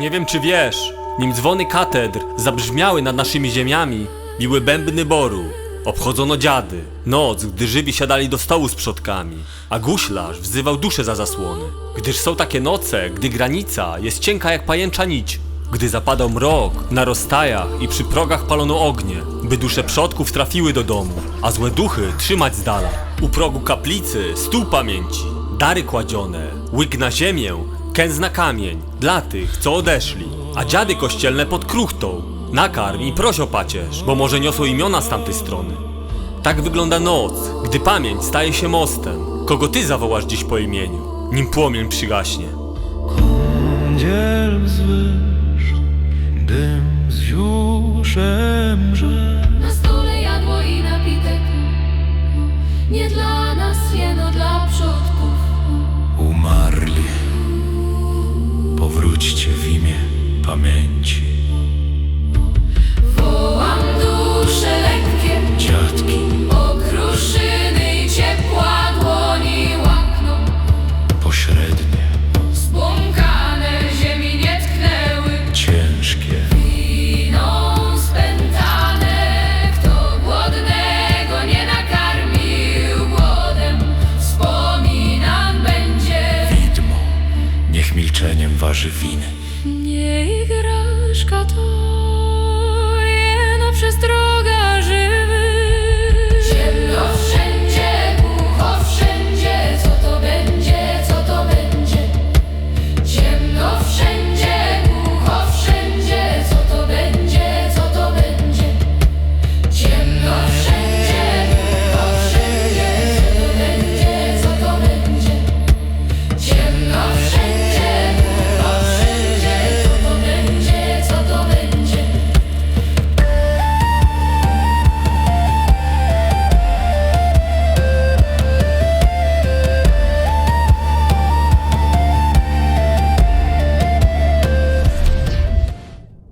Nie wiem czy wiesz, nim dzwony katedr zabrzmiały nad naszymi ziemiami, biły bębny boru, obchodzono dziady, noc, gdy żywi siadali do stołu z przodkami, a guślarz wzywał duszę za zasłony. Gdyż są takie noce, gdy granica jest cienka jak pajęcza nić, gdy zapadał mrok na rozstajach i przy progach palono ognie, by dusze przodków trafiły do domu, a złe duchy trzymać z dala. U progu kaplicy stół pamięci, dary kładzione, łyk na ziemię, kęs na kamień, dla tych, co odeszli, a dziady kościelne pod kruchtą. Nakarm i proś o pacierz, bo może niosą imiona z tamtej strony. Tak wygląda noc, gdy pamięć staje się mostem. Kogo ty zawołasz dziś po imieniu, nim płomień przygaśnie? Dziel wzwyż, dym z ziół szemrze. Milczeniem waży winy. To jeno przestroga